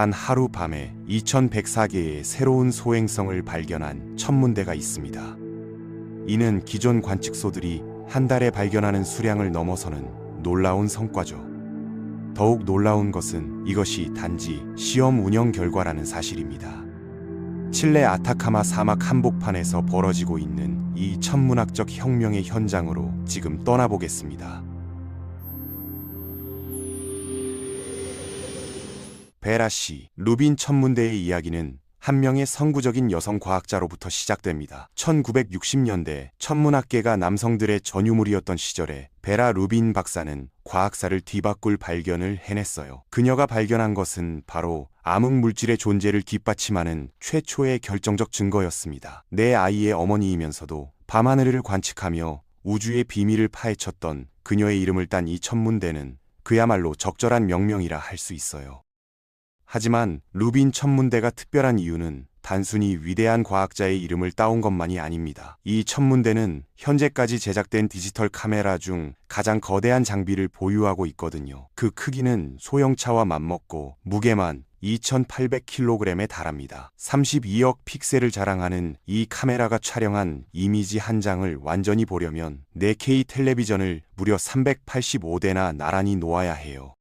단 하루 밤에 2104개의 새로운 소행성을 발견한 천문대가 있습니다. 이는 기존 관측소들이 한 달에 발견하는 수량을 넘어서는 놀라운 성과죠. 더욱 놀라운 것은 이것이 단지 시험 운영 결과라는 사실입니다. 칠레 아타카마 사막 한복판에서 벌어지고 있는 이 천문학적 혁명의 현장으로 지금 떠나보겠습니다. 베라 씨, 루빈 천문대의 이야기는 한 명의 선구적인 여성 과학자로부터 시작됩니다. 1960년대 천문학계가 남성들의 전유물이었던 시절에 베라 루빈 박사는 과학사를 뒤바꿀 발견을 해냈어요. 그녀가 발견한 것은 바로 암흑 물질의 존재를 뒷받침하는 최초의 결정적 증거였습니다. 내 아이의 어머니이면서도 밤하늘을 관측하며 우주의 비밀을 파헤쳤던 그녀의 이름을 딴 이 천문대는 그야말로 적절한 명명이라 할 수 있어요. 하지만 루빈 천문대가 특별한 이유는 단순히 위대한 과학자의 이름을 따온 것만이 아닙니다. 이 천문대는 현재까지 제작된 디지털 카메라 중 가장 거대한 장비를 보유하고 있거든요. 그 크기는 소형차와 맞먹고 무게만 2,800kg에 달합니다. 32억 픽셀을 자랑하는 이 카메라가 촬영한 이미지 한 장을 완전히 보려면 4K 텔레비전을 무려 385대나 나란히 놓아야 해요.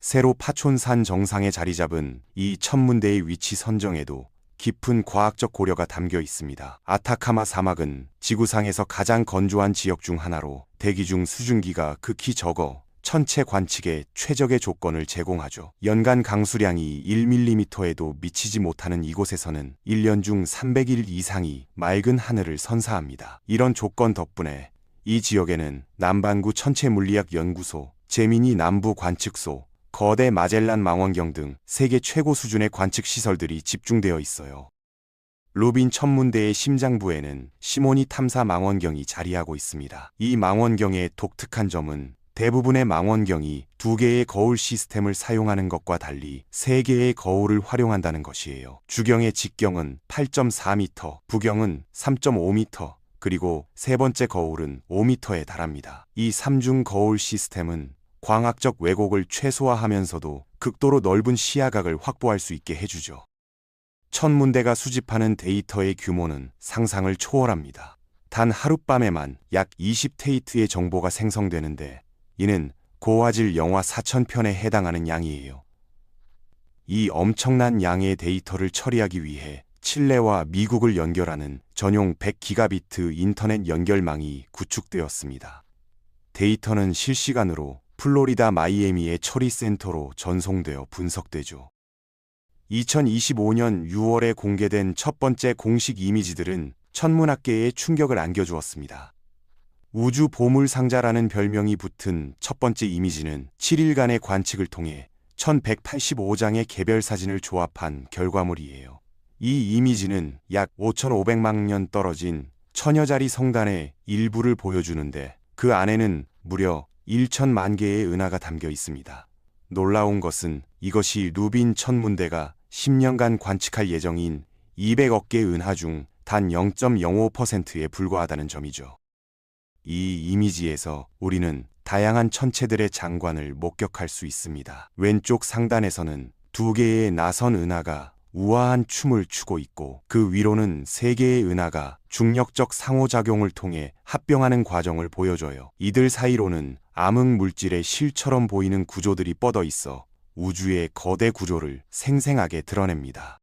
새로 파촌산 정상에 자리 잡은 이 천문대의 위치 선정에도 깊은 과학적 고려가 담겨 있습니다. 아타카마 사막은 지구상에서 가장 건조한 지역 중 하나로 대기 중 수증기가 극히 적어 천체 관측에 최적의 조건을 제공하죠. 연간 강수량이 1mm에도 미치지 못하는 이곳에서는 1년 중 300일 이상이 맑은 하늘을 선사합니다. 이런 조건 덕분에 이 지역에는 남반구 천체물리학 연구소, 제미니 남부 관측소, 거대 마젤란 망원경 등 세계 최고 수준의 관측 시설들이 집중되어 있어요. 루빈 천문대의 심장부에는 시모니 탐사 망원경이 자리하고 있습니다. 이 망원경의 독특한 점은 대부분의 망원경이 두 개의 거울 시스템을 사용하는 것과 달리 세 개의 거울을 활용한다는 것이에요. 주경의 직경은 8.4m, 부경은 3.5m, 그리고 세 번째 거울은 5m에 달합니다. 이 삼중 거울 시스템은 광학적 왜곡을 최소화하면서도 극도로 넓은 시야각을 확보할 수 있게 해주죠. 천문대가 수집하는 데이터의 규모는 상상을 초월합니다. 단 하룻밤에만 약 20테이트의 정보가 생성되는데 이는 고화질 영화 4천편에 해당하는 양이에요. 이 엄청난 양의 데이터를 처리하기 위해 칠레와 미국을 연결하는 전용 100기가비트 인터넷 연결망이 구축되었습니다. 데이터는 실시간으로 플로리다 마이애미의 처리센터로 전송되어 분석되죠. 2025년 6월에 공개된 첫 번째 공식 이미지들은 천문학계에 충격을 안겨주었습니다. 우주 보물 상자라는 별명이 붙은 첫 번째 이미지는 7일간의 관측을 통해 1185장의 개별 사진을 조합한 결과물이에요. 이 이미지는 약 5,500만 년 떨어진 천여자리 성단의 일부를 보여주는데 그 안에는 무려 1천만 개의 은하가 담겨 있습니다. 놀라운 것은 이것이 루빈 천문대가 10년간 관측할 예정인 200억 개 은하 중 단 0.05%에 불과하다는 점이죠. 이 이미지에서 우리는 다양한 천체들의 장관을 목격할 수 있습니다. 왼쪽 상단에서는 두 개의 나선 은하가 우아한 춤을 추고 있고 그 위로는 세 개의 은하가 중력적 상호작용을 통해 합병하는 과정을 보여줘요. 이들 사이로는 암흑 물질의 실처럼 보이는 구조들이 뻗어 있어 우주의 거대 구조를 생생하게 드러냅니다.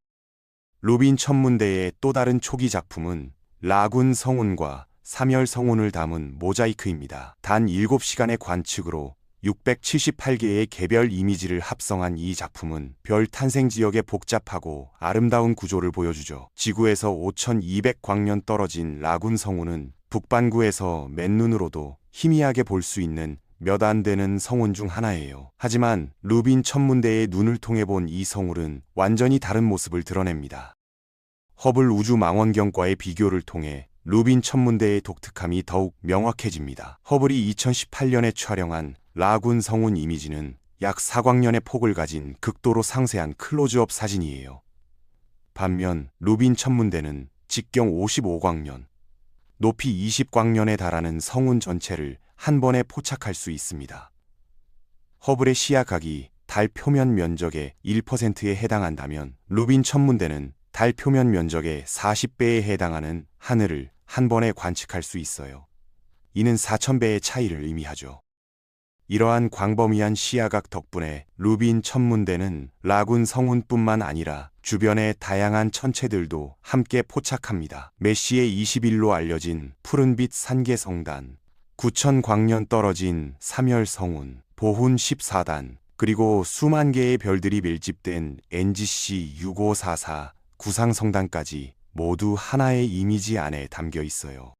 루빈 천문대의 또 다른 초기 작품은 라군 성운과 삼열 성운을 담은 모자이크입니다. 단 7시간의 관측으로 678개의 개별 이미지를 합성한 이 작품은 별 탄생 지역의 복잡하고 아름다운 구조를 보여주죠. 지구에서 5200광년 떨어진 라군 성운은 북반구에서 맨눈으로도 희미하게 볼 수 있는 몇 안 되는 성운 중 하나예요. 하지만 루빈 천문대의 눈을 통해 본 이 성울은 완전히 다른 모습을 드러냅니다. 허블 우주 망원경과의 비교를 통해 루빈 천문대의 독특함이 더욱 명확해집니다. 허블이 2018년에 촬영한 라군 성운 이미지는 약 4광년의 폭을 가진 극도로 상세한 클로즈업 사진이에요. 반면 루빈 천문대는 직경 55광년, 높이 20광년에 달하는 성운 전체를 한 번에 포착할 수 있습니다. 허블의 시야각이 달 표면 면적의 1%에 해당한다면 루빈 천문대는 달 표면 면적의 40배에 해당하는 하늘을 한 번에 관측할 수 있어요. 이는 4,000배의 차이를 의미하죠. 이러한 광범위한 시야각 덕분에 루빈 천문대는 라군 성운뿐만 아니라 주변의 다양한 천체들도 함께 포착합니다. 메시의 21로 알려진 푸른빛 산계성단, 9천 광년 떨어진 삼열성운, 보훈 14단, 그리고 수만 개의 별들이 밀집된 NGC 6544 구상성단까지 모두 하나의 이미지 안에 담겨 있어요.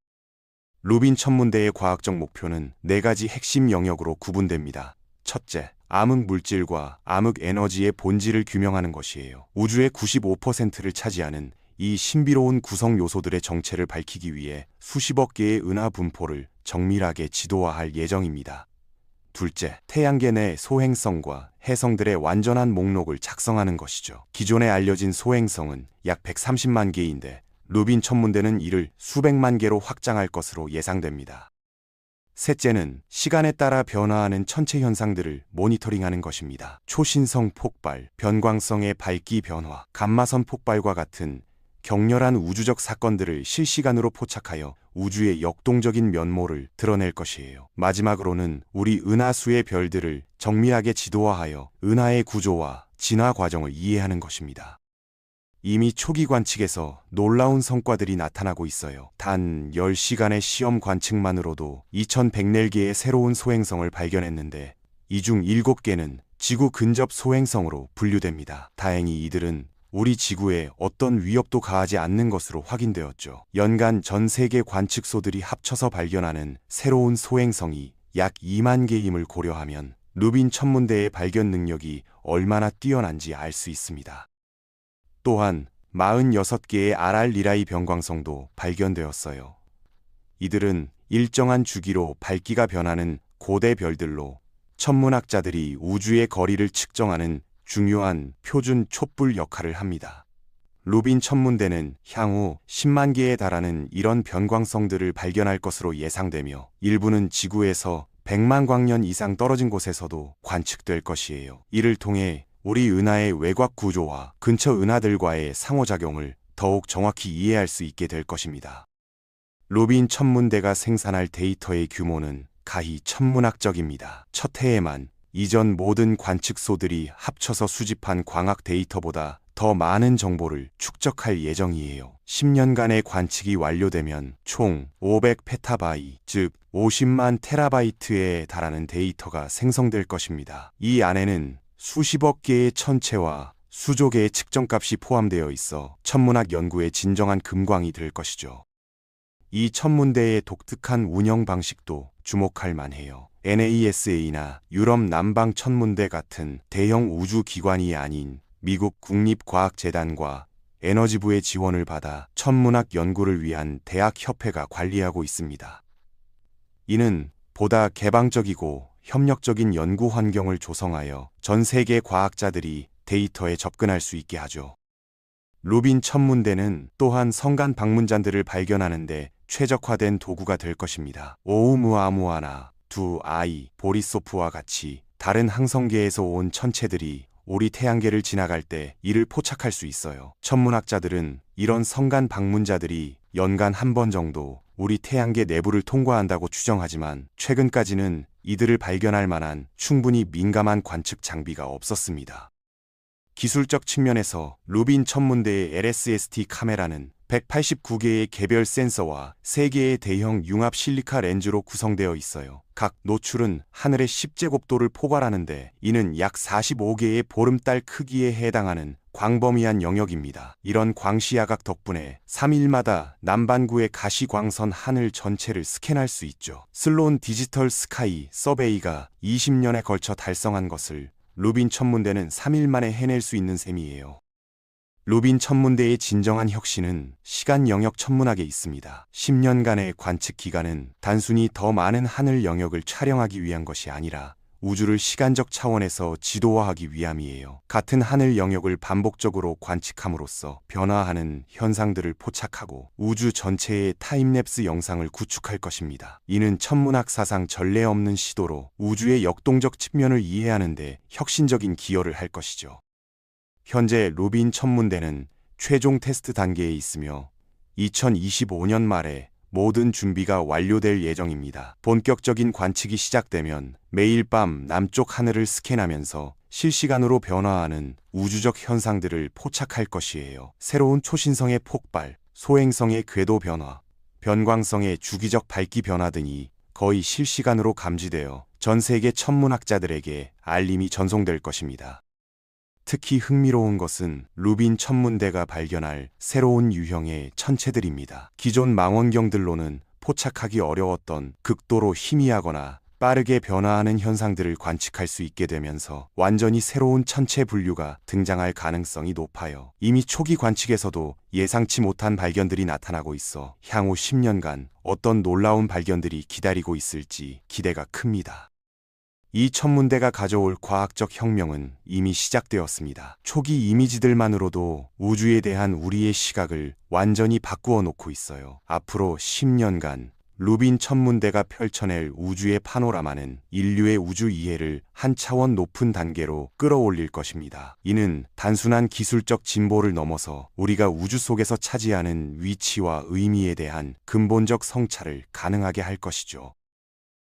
루빈 천문대의 과학적 목표는 네 가지 핵심 영역으로 구분됩니다. 첫째, 암흑 물질과 암흑 에너지의 본질을 규명하는 것이에요. 우주의 95%를 차지하는 이 신비로운 구성 요소들의 정체를 밝히기 위해 수십억 개의 은하 분포를 정밀하게 지도화할 예정입니다. 둘째, 태양계 내 소행성과 해성들의 완전한 목록을 작성하는 것이죠. 기존에 알려진 소행성은 약 130만 개인데 루빈 천문대는 이를 수백만 개로 확장할 것으로 예상됩니다. 셋째는 시간에 따라 변화하는 천체 현상들을 모니터링하는 것입니다. 초신성 폭발, 변광성의 밝기 변화, 감마선 폭발과 같은 격렬한 우주적 사건들을 실시간으로 포착하여 우주의 역동적인 면모를 드러낼 것이에요. 마지막으로는 우리 은하수의 별들을 정밀하게 지도화하여 은하의 구조와 진화 과정을 이해하는 것입니다. 이미 초기 관측에서 놀라운 성과들이 나타나고 있어요. 단 10시간의 시험 관측만으로도 2104개의 새로운 소행성을 발견했는데 이 중 7개는 지구 근접 소행성으로 분류됩니다. 다행히 이들은 우리 지구에 어떤 위협도 가하지 않는 것으로 확인되었죠. 연간 전 세계 관측소들이 합쳐서 발견하는 새로운 소행성이 약 2만 개임을 고려하면 루빈 천문대의 발견 능력이 얼마나 뛰어난지 알 수 있습니다. 또한 46개의 아랄리라이 변광성도 발견되었어요. 이들은 일정한 주기로 밝기가 변하는 고대 별들로 천문학자들이 우주의 거리를 측정하는 중요한 표준 촛불 역할을 합니다. 루빈 천문대는 향후 10만 개에 달하는 이런 변광성들을 발견할 것으로 예상되며 일부는 지구에서 100만 광년 이상 떨어진 곳에서도 관측될 것이에요. 이를 통해 우리 은하의 외곽 구조와 근처 은하들과의 상호작용을 더욱 정확히 이해할 수 있게 될 것입니다. 루빈 천문대가 생산할 데이터의 규모는 가히 천문학적입니다. 첫 해에만 이전 모든 관측소들이 합쳐서 수집한 광학 데이터보다 더 많은 정보를 축적할 예정이에요. 10년간의 관측이 완료되면 총 500페타바이, 즉 50만 테라바이트에 달하는 데이터가 생성될 것입니다. 이 안에는 수십억 개의 천체와 수조 개의 측정값이 포함되어 있어 천문학 연구의 진정한 금광이 될 것이죠. 이 천문대의 독특한 운영 방식도 주목할 만해요. NASA나 유럽 남방 천문대 같은 대형 우주 기관이 아닌 미국 국립과학재단과 에너지부의 지원을 받아 천문학 연구를 위한 대학협회가 관리하고 있습니다. 이는 보다 개방적이고 협력적인 연구 환경을 조성하여 전 세계 과학자들이 데이터에 접근할 수 있게 하죠. 루빈 천문대는 또한 성간 방문자들을 발견하는데 최적화된 도구가 될 것입니다. 오우무아무아나 두 아이, 보리소프와 같이 다른 항성계에서 온 천체들이 우리 태양계를 지나갈 때 이를 포착할 수 있어요. 천문학자들은 이런 성간 방문자들이 연간 한 번 정도 우리 태양계 내부를 통과한다고 추정하지만 최근까지는 이들을 발견할 만한 충분히 민감한 관측 장비가 없었습니다. 기술적 측면에서 루빈 천문대의 LSST 카메라는 189개의 개별 센서와 3개의 대형 융합 실리카 렌즈로 구성되어 있어요. 각 노출은 하늘의 10제곱도를 포괄하는데 이는 약 45개의 보름달 크기에 해당하는 광범위한 영역입니다. 이런 광시야각 덕분에 3일마다 남반구의 가시광선 하늘 전체를 스캔할 수 있죠. 슬론 디지털 스카이 서베이가 20년에 걸쳐 달성한 것을 루빈 천문대는 3일 만에 해낼 수 있는 셈이에요. 루빈 천문대의 진정한 혁신은 시간 영역 천문학에 있습니다. 10년간의 관측 기간은 단순히 더 많은 하늘 영역을 촬영하기 위한 것이 아니라 우주를 시간적 차원에서 지도화하기 위함이에요. 같은 하늘 영역을 반복적으로 관측함으로써 변화하는 현상들을 포착하고 우주 전체의 타임랩스 영상을 구축할 것입니다. 이는 천문학 사상 전례 없는 시도로 우주의 역동적 측면을 이해하는데 혁신적인 기여를 할 것이죠. 현재 루빈 천문대는 최종 테스트 단계에 있으며 2025년 말에 모든 준비가 완료될 예정입니다. 본격적인 관측이 시작되면 매일 밤 남쪽 하늘을 스캔하면서 실시간으로 변화하는 우주적 현상들을 포착할 것이에요. 새로운 초신성의 폭발, 소행성의 궤도 변화, 변광성의 주기적 밝기 변화 등이 거의 실시간으로 감지되어 전 세계 천문학자들에게 알림이 전송될 것입니다. 특히 흥미로운 것은 루빈 천문대가 발견할 새로운 유형의 천체들입니다. 기존 망원경들로는 포착하기 어려웠던 극도로 희미하거나 빠르게 변화하는 현상들을 관측할 수 있게 되면서 완전히 새로운 천체 분류가 등장할 가능성이 높아요. 이미 초기 관측에서도 예상치 못한 발견들이 나타나고 있어 향후 10년간 어떤 놀라운 발견들이 기다리고 있을지 기대가 큽니다. 이 천문대가 가져올 과학적 혁명은 이미 시작되었습니다. 초기 이미지들만으로도 우주에 대한 우리의 시각을 완전히 바꾸어 놓고 있어요. 앞으로 10년간 루빈 천문대가 펼쳐낼 우주의 파노라마는 인류의 우주 이해를 한 차원 높은 단계로 끌어올릴 것입니다. 이는 단순한 기술적 진보를 넘어서 우리가 우주 속에서 차지하는 위치와 의미에 대한 근본적 성찰을 가능하게 할 것이죠.